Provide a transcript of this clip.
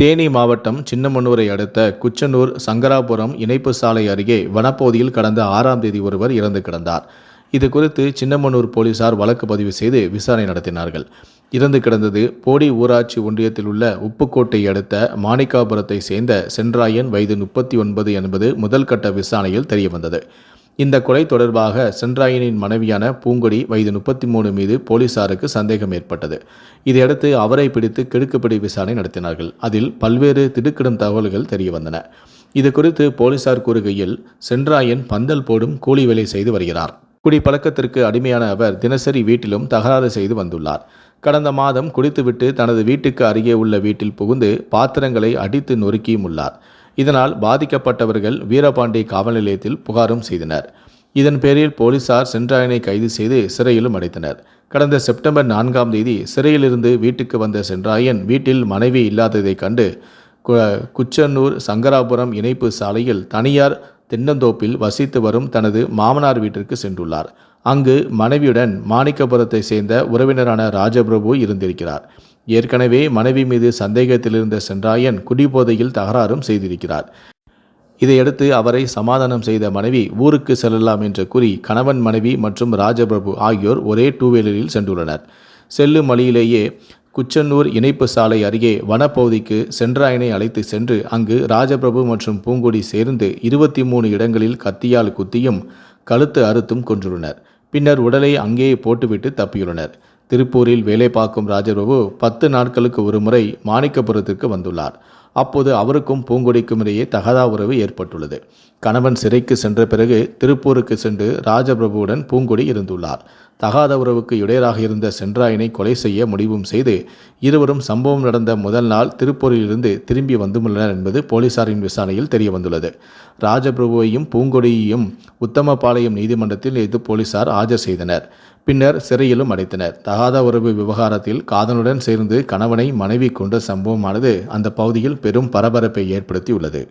தேனி மாவட்டம் சின்னமனூரை அடுத்த குச்சனூர் சங்கராபுரம் இணைப்பு சாலை அருகே வனப்பகுதியில் கடந்த ஆறாம் தேதி ஒருவர் இறந்து கிடந்தார். இது குறித்து சின்னமனூர் போலீசார் வழக்கு பதிவு செய்து விசாரணை நடத்தினார்கள். இறந்து கிடந்தது போடி ஊராட்சி ஒன்றியத்தில் உள்ள உப்புக்கோட்டை அடுத்த மாணிக்காபுரத்தை சேர்ந்த சென்றாயன் வயது முப்பத்தி ஒன்பது என்பது முதல் கட்ட விசாரணையில் தெரியவந்தது. இந்த கொலை தொடர்பாக சென்றாயனின் மனைவியான பூங்கொடி வயது முப்பத்தி மூணு மீது போலீசாருக்கு சந்தேகம் ஏற்பட்டது. இதையடுத்து அவரை பிடித்து கிடுக்குப்பிடி விசாரணை நடத்தினார்கள். அதில் பல்வேறு திடுக்கிடும் தகவல்கள் தெரியவந்தன. இது குறித்து போலீசார் கூறுகையில் சென்றாயன் பந்தல் போடும் கூலி வேலை செய்து வருகிறார். குடிப்பழக்கத்திற்கு அடிமையான அவர் தினசரி வீட்டிலும் தகராறு செய்து வந்துள்ளார். கடந்த மாதம் குடித்துவிட்டு தனது வீட்டுக்கு அருகே உள்ள வீட்டில் புகுந்து பாத்திரங்களை அடித்து நொறுக்கியும் உள்ளார். இதனால் பாதிக்கப்பட்டவர்கள் வீரபாண்டி காவல் நிலையத்தில் புகாரும் செய்தனர். இதன் பேரில் போலீசார் சென்றாயனை கைது செய்து சிறையிலும் அடைத்தனர். கடந்த செப்டம்பர் நான்காம் தேதி சிறையிலிருந்து வீட்டுக்கு வந்த சென்றாயன் வீட்டில் மனைவி இல்லாததைக் கண்டு கு- குச்சனூர் சங்கராபுரம் இணைப்பு சாலையில் தனியார் தென்னந்தோப்பில் வசித்து வரும் தனது மாமனார் வீட்டிற்கு சென்றுள்ளார். அங்கு மனைவியுடன் மாணிக்கபுரத்தை சேர்ந்த உறவினரான ராஜபிரபு இருந்திருக்கிறார். ஏற்கனவே மனைவி மீது சந்தேகத்தில் இருந்த சென்றாயன் குடிபோதையில் தகராறும் செய்திருக்கிறார். இதையடுத்து அவரை சமாதானம் செய்த மனைவி ஊருக்கு செல்லலாம் என்று கூறி கணவன் மனைவி மற்றும் ராஜபிரபு ஆகியோர் ஒரே டூவீலரில் சென்றுள்ளனர். செல்லும் வழியிலேயே குச்சனூர் இணைப்பு சாலை அருகே வனப்பகுதிக்கு சென்றாயனை அழைத்து சென்று அங்கு ராஜபிரபு மற்றும் பூங்கொடி சேர்ந்து இருபத்தி மூணு இடங்களில் கத்தியால் குத்தியும் கழுத்து அறுத்தும் கொன்றுள்ளனர். பின்னர் உடலை அங்கேயே போட்டுவிட்டு தப்பியுள்ளனர். திருப்பூரில் வேலை பார்க்கும் ராஜபிரபு பத்து நாட்களுக்கு ஒருமுறை மாணிக்கபுரத்திற்கு வந்துள்ளார். அப்போது அவருக்கும் பூங்கொடிக்கும் இடையே தகதா உறவு ஏற்பட்டுள்ளது. கணவன் சிறைக்கு சென்ற பிறகு திருப்பூருக்கு சென்று ராஜபிரபுவுடன் பூங்கொடி இருந்துள்ளார். தகாத உறவுக்கு இடையராக இருந்த சென்றாயனை கொலை செய்ய முடிவும் செய்து இருவரும் சம்பவம் நடந்த முதல் நாள் திருப்பூரிலிருந்து திரும்பி வந்துள்ளனர் என்பது போலீசாரின் விசாரணையில் தெரிய வந்துள்ளது ராஜபிரபுவையும் பூங்கொடியையும் உத்தமபாளையம் நீதிமன்றத்தில் எதிர்த்து போலீசார் ஆஜர் செய்தனர். பின்னர் சிறையிலும் அடைத்தனர். தகாத உறவு விவகாரத்தில் காதலுடன் சேர்ந்து கணவனை மனைவி கொண்ட சம்பவமானது அந்த பகுதியில் பெரும் பரபரப்பை ஏற்படுத்தியுள்ளது.